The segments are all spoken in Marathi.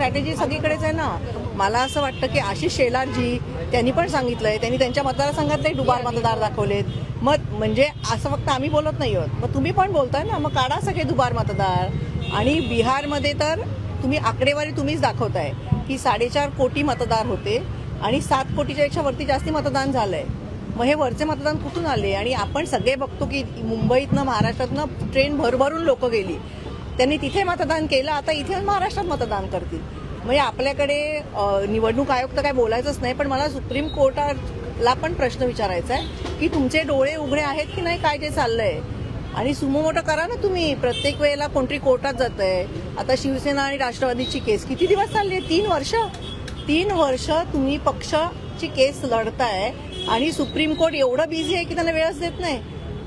स्ट्रॅटेजी सगळीकडेच आहे ना. मला असं वाटतं की आशिष शेलारजी त्यांनी पण सांगितलंय. त्यांनी त्यांच्या मतदारसंघातले डुबार मतदार दाखवलेत. मग म्हणजे असं फक्त आम्ही बोलत नाही आहोत. मग तुम्ही पण बोलताय ना मग काढा सगळे दुबार मतदार. आणि बिहारमध्ये तर तुम्ही आकडेवारी तुम्हीच दाखवताय की साडेचार कोटी मतदार होते आणि सात कोटीच्या पेक्षा वरती जास्ती मतदान झालंय. मग हे वरचे मतदान कुठून आले? आणि आपण सगळे बघतो की मुंबईतनं महाराष्ट्रातनं ट्रेन भरभरून लोक गेली. त्यांनी तिथे मतदान केलं आता इथे महाराष्ट्रात मतदान करतील. म्हणजे आपल्याकडे निवडणूक आयोग तर काय बोलायचंच नाही पण मला सुप्रीम कोर्टाला पण प्रश्न विचारायचा आहे की तुमचे डोळे उघडे आहेत की नाही काय जे चाललंय? आणि सुमो मोठं करा ना तुम्ही प्रत्येक वेळेला कोणतरी कोर्टात जात आहे आता शिवसेना आणि राष्ट्रवादीची केस किती दिवस चालली आहे? तीन वर्ष? तीन वर्ष तुम्ही पक्षाची केस लढताय आणि सुप्रीम कोर्ट एवढं बिझी आहे की त्यांना वेळच देत नाही?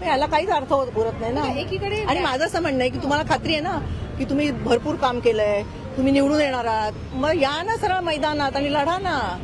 मग याला काहीच अर्थ होत- उरत नाही ना. एकीकडे आणि माझं असं म्हणणं आहे की तुम्हाला खात्री आहे ना की तुम्ही भरपूर काम केलंय तुम्ही निवडून येणार आहात. मग या ना सरळ मैदानात आणि लढा ना.